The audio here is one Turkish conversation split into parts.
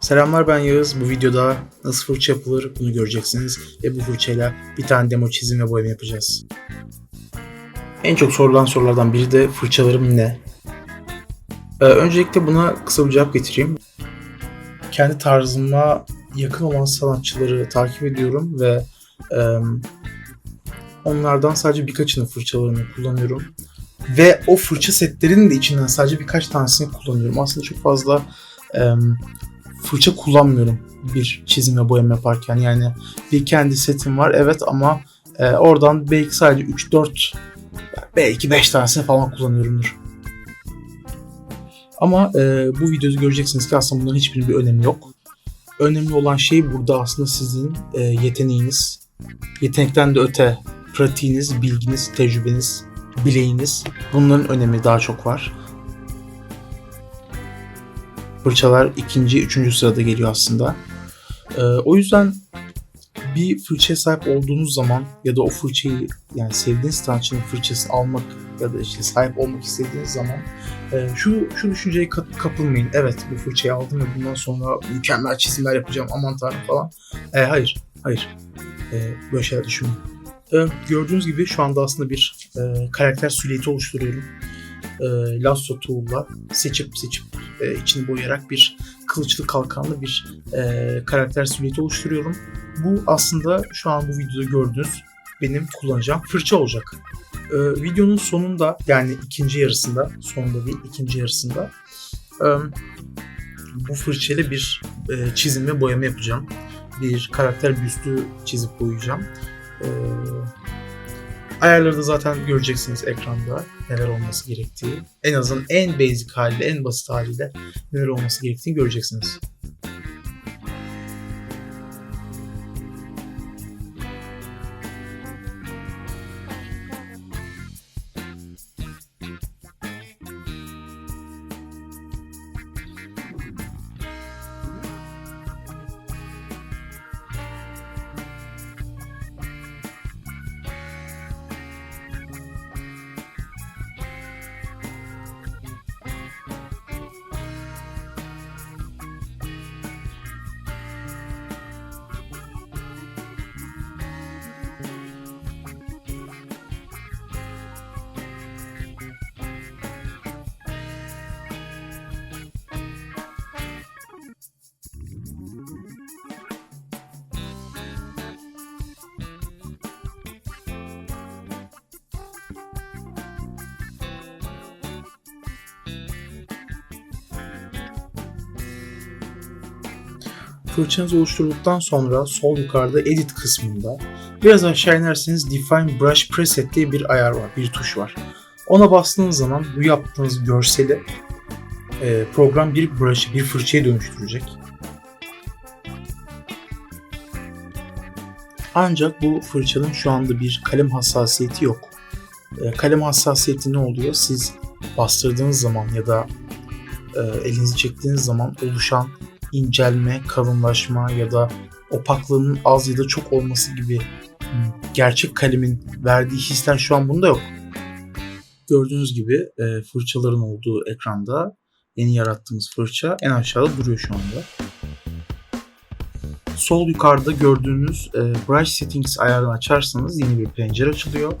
Selamlar ben Yağız. Bu videoda nasıl fırça yapılır bunu göreceksiniz. Ve bu fırçayla bir tane demo çizim ve boyama yapacağız. En çok sorulan sorulardan biri de fırçalarım ne? Ee, öncelikle buna kısa bir cevap getireyim. Kendi tarzıma yakın olan sanatçıları takip ediyorum ve e, onlardan sadece birkaçını fırçalarını kullanıyorum. Ve o fırça setlerinin de içinden sadece birkaç tanesini kullanıyorum. Aslında çok fazla e, fırça kullanmıyorum bir çizim ve boyama yaparken. Yani bir kendi setim var evet ama e, oradan belki sadece 3-4 belki 5 tanesini falan kullanıyorumdur. Ama e, bu videoda göreceksiniz ki aslında bunların hiçbirinin bir önemi yok. Önemli olan şey burada aslında sizin e, yeteneğiniz. Yetenekten de öte pratiğiniz, bilginiz, tecrübeniz, bileğiniz. Bunların önemi daha çok var fırçalar ikinci, üçüncü sırada geliyor aslında. Ee, o yüzden bir fırçaya sahip olduğunuz zaman ya da o fırçayı yani sevdiğiniz sanatçının fırçasını almak ya da işte sahip olmak istediğiniz zaman e, şu şu düşünceye kap- kapılmayın. Evet bu fırçayı aldım ve bundan sonra mükemmel çizimler yapacağım aman tanrım falan. E, hayır, hayır. E, böyle şeyler düşünmeyin. E, gördüğünüz gibi şu anda aslında bir e, karakter silüeti oluşturuyorum. E, lasso tool'la seçip seçip e, içini boyayarak bir kılıçlı kalkanlı bir e, karakter silüeti oluşturuyorum. Bu aslında şu an bu videoda gördüğünüz benim kullanacağım fırça olacak. E, videonun sonunda yani ikinci yarısında, sonunda değil ikinci yarısında e, bu fırçayla bir e, çizim ve boyama yapacağım. Bir karakter büstü çizip boyayacağım. E, Ayarları da zaten göreceksiniz ekranda neler olması gerektiği. En azından en basic haliyle, en basit haliyle neler olması gerektiğini göreceksiniz. Fırçanızı oluşturduktan sonra sol yukarıda Edit kısmında biraz aşağı inerseniz Define Brush Preset diye bir ayar var, bir tuş var. Ona bastığınız zaman bu yaptığınız görseli e, program bir brush'ı, bir fırçaya dönüştürecek. Ancak bu fırçanın şu anda bir kalem hassasiyeti yok. E, kalem hassasiyeti ne oluyor? Siz bastırdığınız zaman ya da e, elinizi çektiğiniz zaman oluşan incelme, kalınlaşma ya da opaklığının az ya da çok olması gibi gerçek kalemin verdiği hisler şu an bunda yok. Gördüğünüz gibi e, fırçaların olduğu ekranda yeni yarattığımız fırça en aşağıda duruyor şu anda. Sol yukarıda gördüğünüz e, Brush Settings ayarını açarsanız yeni bir pencere açılıyor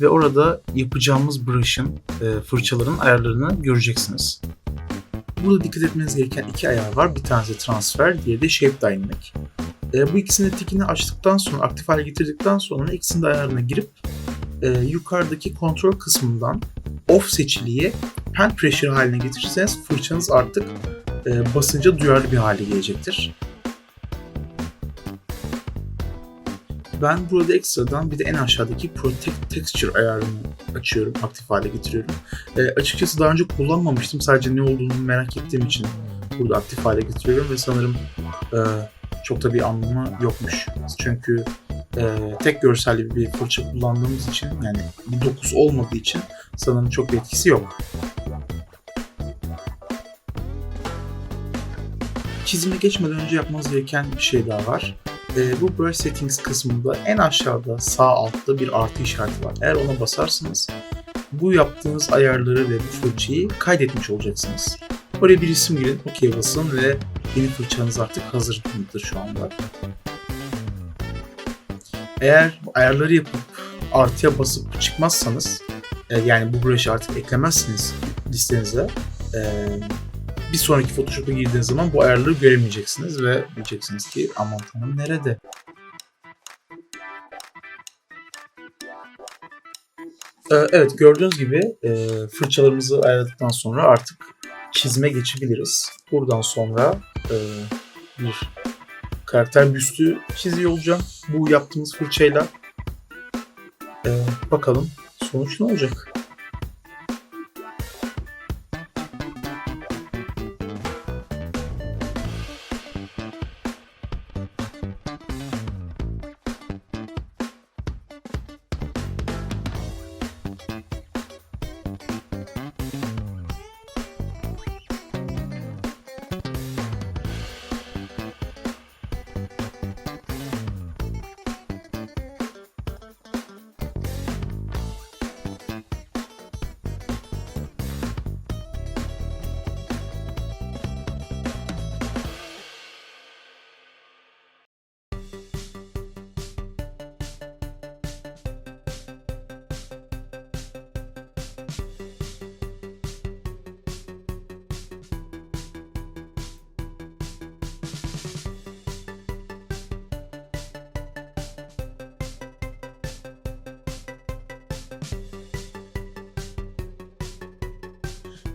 ve orada yapacağımız brush'ın, e, fırçaların ayarlarını göreceksiniz. Burada dikkat etmeniz gereken iki ayar var. Bir tanesi transfer, diğeri de shape dynamic. E, bu ikisinin tikini açtıktan sonra, aktif hale getirdikten sonra ikisinin de ayarına girip e, yukarıdaki kontrol kısmından off seçiliği hand pressure haline getirirseniz fırçanız artık e, basınca duyarlı bir hale gelecektir. Ben burada ekstradan bir de en aşağıdaki Protect Texture ayarını açıyorum, aktif hale getiriyorum. E, açıkçası daha önce kullanmamıştım. Sadece ne olduğunu merak ettiğim için burada aktif hale getiriyorum ve sanırım e, çok da bir anlamı yokmuş. Çünkü e, tek görselli bir fırça kullandığımız için yani bir dokusu olmadığı için sanırım çok bir etkisi yok. Çizime geçmeden önce yapmanız gereken bir şey daha var. E, bu brush settings kısmında en aşağıda sağ altta bir artı işareti var. Eğer ona basarsanız bu yaptığınız ayarları ve bu fırçayı kaydetmiş olacaksınız. Oraya bir isim girin, OK basın ve yeni fırçanız artık hazır mıdır şu anda. Eğer ayarları yapıp artıya basıp çıkmazsanız e, yani bu brush'ı artık eklemezsiniz listenize. e, bir sonraki Photoshop'a girdiğiniz zaman bu ayarları göremeyeceksiniz ve diyeceksiniz ki aman tanrım nerede? E, evet gördüğünüz gibi e, fırçalarımızı ayarladıktan sonra artık çizime geçebiliriz. Buradan sonra e, bir karakter büstü çiziyor olacağım bu yaptığımız fırçayla. E, bakalım sonuç ne olacak?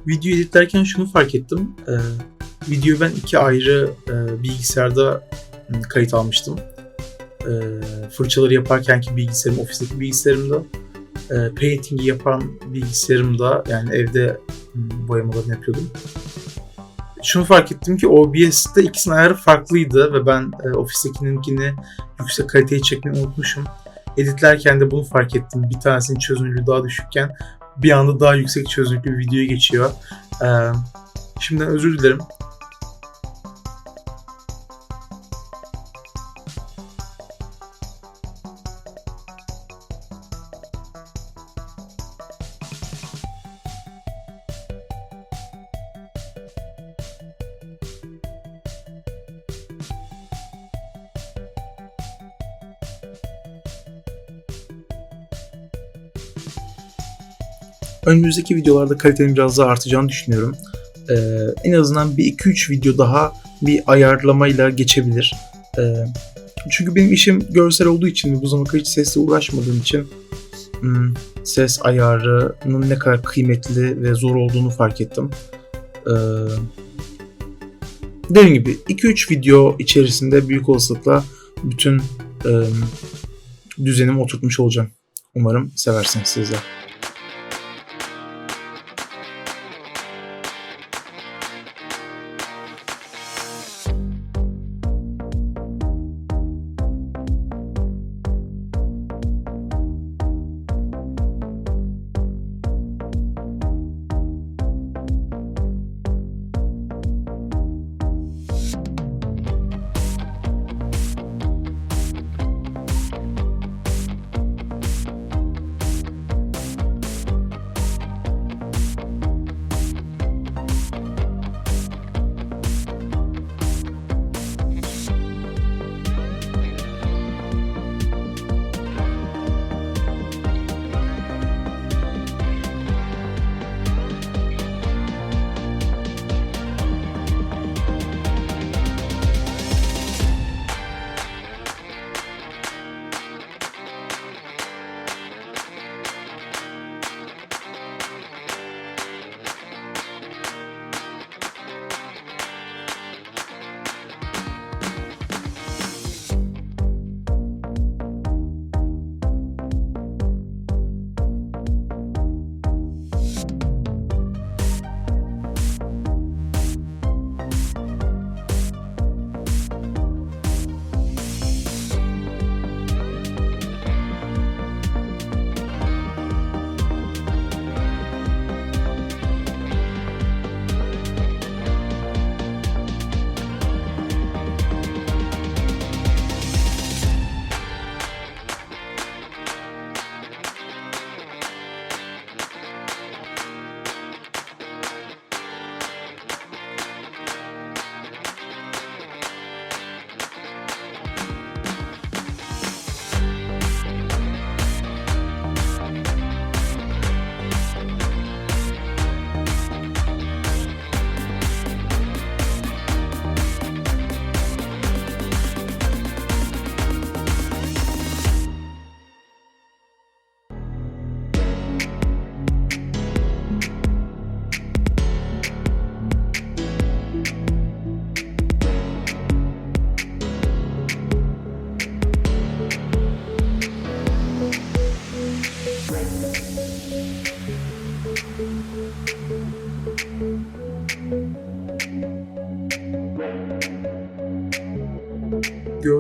Video editlerken şunu fark ettim. Ee, videoyu ben iki ayrı e, bilgisayarda m, kayıt almıştım. Ee, fırçaları yaparkenki bilgisayarım, ofisteki bilgisayarımda. E, painting'i yapan bilgisayarımda yani evde m, boyamalarını yapıyordum. Şunu fark ettim ki OBS'te ikisinin ayarı farklıydı ve ben e, ofistekininkini yüksek kaliteye çekmeyi unutmuşum. Editlerken de bunu fark ettim. Bir tanesinin çözünürlüğü daha düşükken bir anda daha yüksek çözünürlüklü bir videoya geçiyor. Ee, şimdiden özür dilerim. Önümüzdeki videolarda kalitenin biraz daha artacağını düşünüyorum. Ee, en azından bir 2-3 video daha bir ayarlamayla geçebilir. Ee, çünkü benim işim görsel olduğu için ve bu zamana kadar hiç sesle uğraşmadığım için hmm, ses ayarının ne kadar kıymetli ve zor olduğunu fark ettim. Ee, dediğim gibi 2-3 video içerisinde büyük olasılıkla bütün e, düzenimi oturtmuş olacağım. Umarım seversiniz sizler.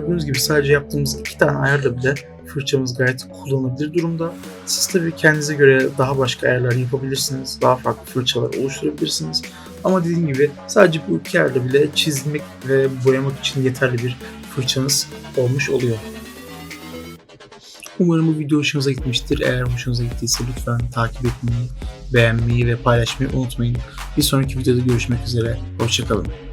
Gördüğünüz gibi sadece yaptığımız iki tane ayarla bile fırçamız gayet kullanılabilir durumda. Siz tabii kendinize göre daha başka ayarlar yapabilirsiniz. Daha farklı fırçalar oluşturabilirsiniz. Ama dediğim gibi sadece bu iki ayarla bile çizmek ve boyamak için yeterli bir fırçanız olmuş oluyor. Umarım bu video hoşunuza gitmiştir. Eğer hoşunuza gittiyse lütfen takip etmeyi, beğenmeyi ve paylaşmayı unutmayın. Bir sonraki videoda görüşmek üzere. Hoşçakalın.